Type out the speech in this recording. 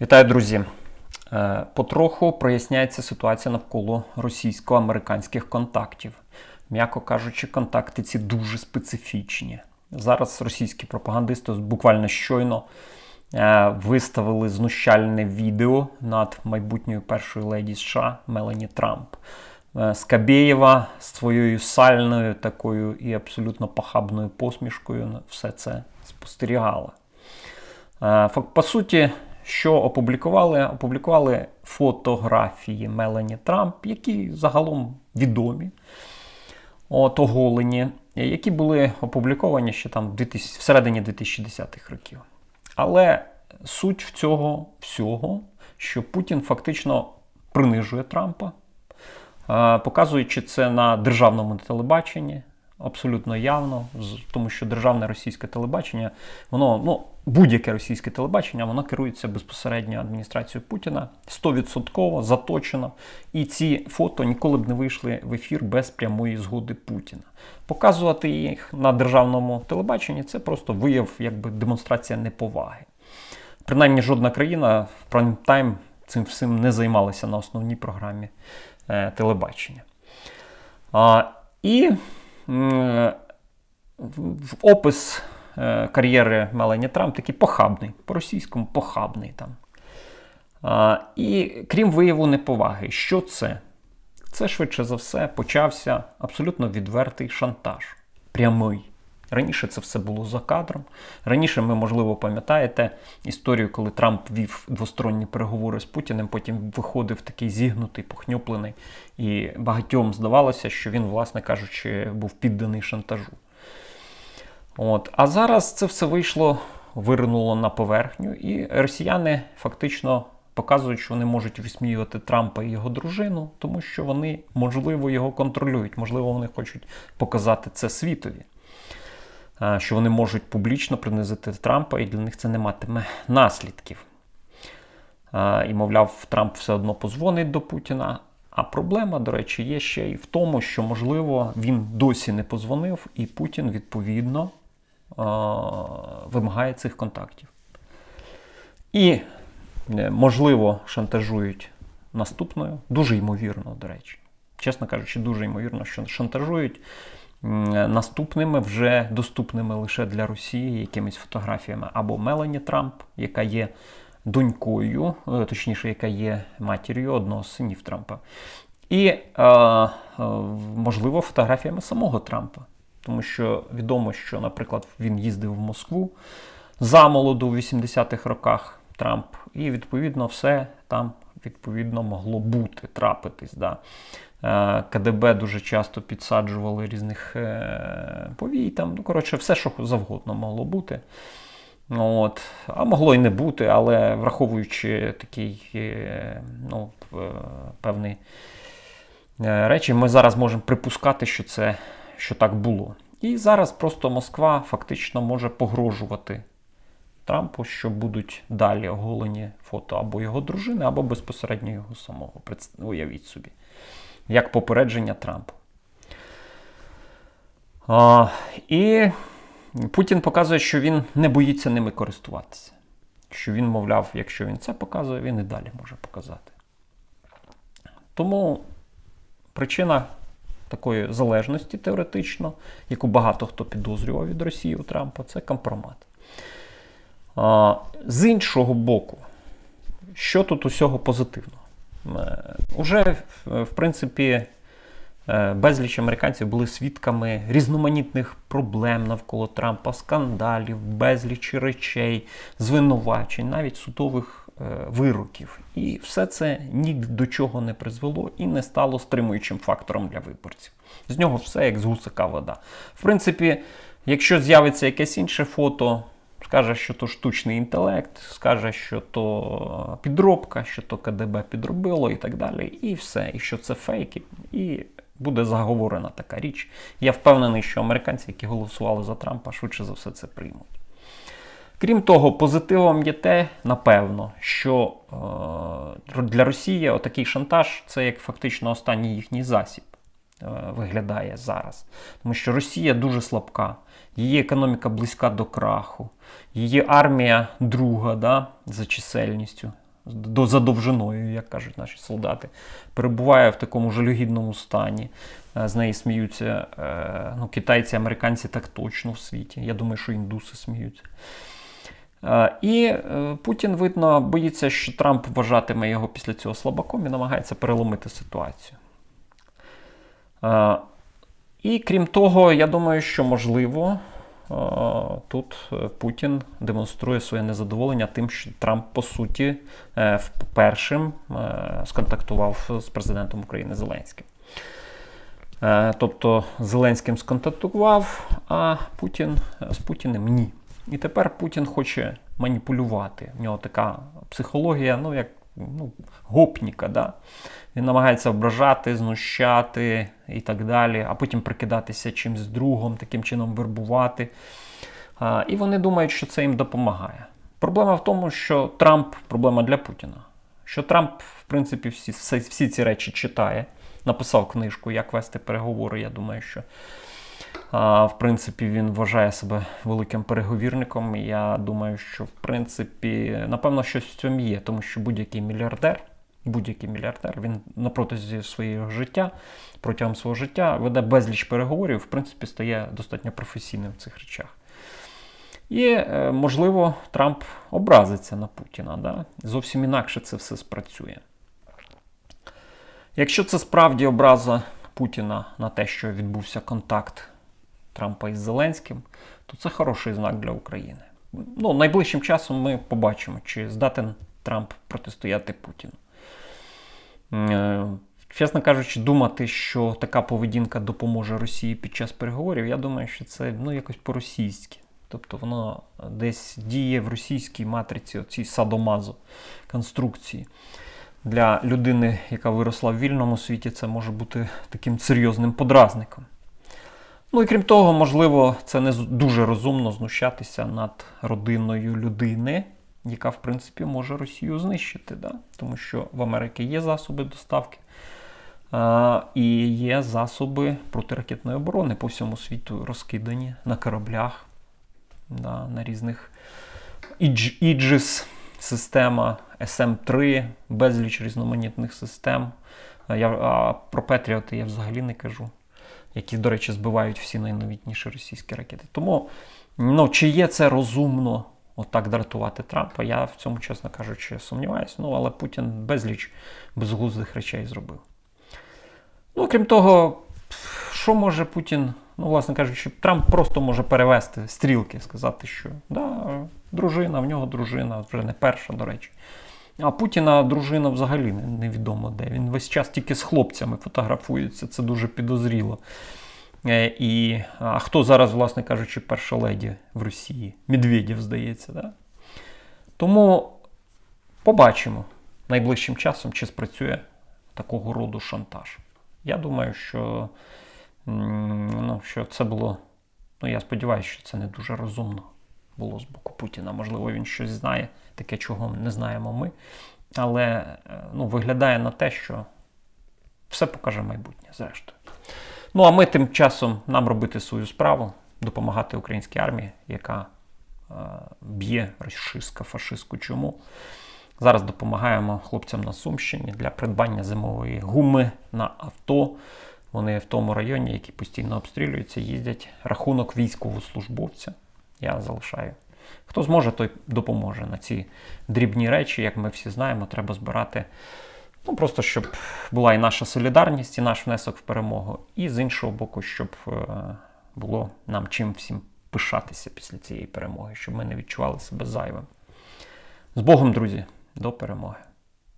Вітаю, друзі! Е, Потроху проясняється ситуація навколо російсько-американських контактів. М'яко кажучи, контакти ці дуже специфічні. Зараз російські пропагандисти буквально щойно е, виставили знущальне відео над майбутньою першою леді США Мелані Трамп. Е, Скабєєва з своєю сальною такою і абсолютно похабною посмішкою все це спостерігала. По суті, що опублікували? Опублікували фотографії Мелані Трамп, які загалом відомі, от, оголені, які були опубліковані ще там в 2000, всередині 2010-х років. Але суть в цього всього, що Путін фактично принижує Трампа, е, показуючи це на державному телебаченні. Абсолютно явно, тому що державне російське телебачення, воно, ну, будь-яке російське телебачення, воно керується безпосередньо адміністрацією Путіна, 100% заточено. І ці фото ніколи б не вийшли в ефір без прямої згоди Путіна. Показувати їх на державному телебаченні це просто вияв, якби демонстрація неповаги. Принаймні, жодна країна в прайм-тайм цим всім не займалася на основній програмі е, телебачення. А, і в- в опис е, кар'єри Мелані Трамп такий похабний, по-російському похабний там. І крім вияву неповаги, що це? Це швидше за все почався абсолютно відвертий шантаж. Прямий. Раніше це все було за кадром. Раніше ми, можливо, пам'ятаєте історію, коли Трамп вів двосторонні переговори з Путіним, потім виходив такий зігнутий, похньоплений, і багатьом здавалося, що він, власне кажучи, був підданий шантажу. От. А зараз це все вийшло, виринуло на поверхню, і росіяни фактично показують, що вони можуть висміювати Трампа і його дружину, тому що вони, можливо, його контролюють, можливо, вони хочуть показати це світові. А, Що вони можуть публічно принизити Трампа, і для них це не матиме наслідків. І, мовляв, Трамп все одно позвонить до Путіна. А проблема, до речі, є ще й в тому, що, можливо, він досі не позвонив, і Путін, відповідно, вимагає цих контактів. І, е, можливо, шантажують наступною. Дуже ймовірно, до речі. Чесно кажучи, дуже ймовірно, що шантажують наступними, вже доступними лише для Росії якимись фотографіями або Мелані Трамп, яка є донькою, е, точніше, яка є матір'ю одного з синів Трампа. І, е, е, можливо, фотографіями самого Трампа. Тому що відомо, що, наприклад, він їздив в Москву замолоду в 80-х роках Трамп, і відповідно все там відповідно могло бути, трапитись. Да. Е, КДБ дуже часто підсаджували різних е, повій, там, ну, коротше, все, що завгодно могло бути. От. А могло і не бути, але враховуючи такий е, ну, певний речі, ми зараз можемо припускати, що це що так було. І зараз просто Москва фактично може погрожувати Трампу, що будуть далі оголені фото або його дружини, або безпосередньо його самого. Уявіть собі, як попередження Трампу. А, і Путін показує, що він не боїться ними користуватися. Що він, мовляв, якщо він це показує, він і далі може показати. Тому причина такої залежності теоретично, яку багато хто підозрював від Росії у Трампа, це компромат. З іншого боку, що тут усього позитивного? Е, Уже, в- принципі, е, безліч американців були свідками різноманітних проблем навколо Трампа, скандалів, безліч речей, звинувачень, навіть судових е, вироків. І все це ні до чого не призвело і не стало стримуючим фактором для виборців. З нього все як з гусака вода. В принципі, якщо з'явиться якесь інше фото, скаже, що то штучний інтелект, скаже, що то підробка, що то КДБ підробило і так далі. І все, і що це фейки. І буде заговорена така річ. Я впевнений, що американці, які голосували за Трампа, швидше за все це приймуть. Крім того, позитивом є те, напевно, що е, для Росії отакий шантаж це як фактично останній їхній засіб е, виглядає зараз. Тому що Росія дуже слабка, її економіка близька до краху, її армія друга да, за чисельністю до задовжиною, як кажуть наші солдати, перебуває в такому жалюгідному стані. Е, З неї сміються е, ну, китайці, американці так точно в світі. Я думаю, що індуси сміються. Е, І Путін, видно, боїться, що Трамп вважатиме його після цього слабаком і намагається переломити ситуацію. І крім того, я думаю, що можливо. е, Тут е, Путін демонструє своє незадоволення тим, що Трамп, по суті, е, першим сконтактував з президентом України Зеленським. Тобто Зеленським сконтактував, а Путін з Путіним ні. І тепер Путін хоче маніпулювати. В нього така психологія, ну як ну, гопніка. Да? Він намагається ображати, знущати і так далі, а потім прикидатися чимсь другом, таким чином вербувати. А, І вони думають, що це їм допомагає. Проблема в тому, що Трамп проблема для Путіна. Що Трамп, в принципі, всі, всі, ці речі читає, написав книжку, як вести переговори. Я думаю, що в принципі він вважає себе великим переговірником. І я думаю, що в принципі, напевно, щось в цьому є, тому що будь-який мільярдер, будь-який мільярдер, він на протязі свого життя, протягом свого життя веде безліч переговорів, в принципі, стає достатньо професійним в цих речах. І, е, можливо, Трамп образиться на Путіна. Да? Зовсім інакше це все спрацює. Якщо це справді образа Путіна на те, що відбувся контакт Трампа із Зеленським, то це хороший знак для України. Ну, найближчим часом ми побачимо, чи здатен Трамп протистояти Путіну. Е, Чесно кажучи, думати, що така поведінка допоможе Росії під час переговорів, я думаю, що це ну, якось по-російськи. Тобто воно десь діє в російській матриці, оцій садомазо конструкції. Для людини, яка виросла в вільному світі, це може бути таким серйозним подразником. Ну і крім того, можливо, це не дуже розумно знущатися над родиною людини, яка, в принципі, може Росію знищити. Да? Тому що в Америці є засоби доставки а, і є засоби протиракетної оборони по всьому світу розкидані на кораблях, да, на різних Ідж- Іджис система, SM3, безліч різноманітних систем. Я, а про Петріоти я взагалі не кажу, які, до речі, збивають всі найновітніші російські ракети. Тому, ну, чи є це розумно отак дратувати Трампа, я в цьому, чесно кажучи, сумніваюся. Ну, але Путін безліч безглуздих речей зробив. Ну, крім того, що може Путін, ну, власне кажучи, Трамп просто може перевести стрілки, сказати, що да, дружина, в нього дружина, вже не перша, до речі. А Путіна дружина взагалі невідомо де. Він весь час тільки з хлопцями фотографується, це дуже підозріло. Е, І а хто зараз, власне кажучи, перша леді в Росії? Медведєв, здається, да? Тому побачимо найближчим часом, чи спрацює такого роду шантаж. Я думаю, що, ну, що це було. Ну, я сподіваюся, що це не дуже розумно було з боку Путіна. Можливо, він щось знає, таке, чого не знаємо ми. Але е, ну, виглядає на те, що все покаже майбутнє, зрештою. Ну, а ми тим часом нам робити свою справу, допомагати українській армії, яка е, б'є рашистсько фашистську чуму. Зараз допомагаємо хлопцям на Сумщині для придбання зимової гуми на авто. Вони в тому районі, який постійно обстрілюється, їздять. Рахунок військовослужбовця. Я залишаю. Хто зможе, той допоможе на ці дрібні речі, як ми всі знаємо, треба збирати. Ну, просто щоб була і наша солідарність, і наш внесок в перемогу. І з іншого боку, щоб е, було нам чим всім пишатися після цієї перемоги, щоб ми не відчували себе зайвим. З Богом, друзі, до перемоги!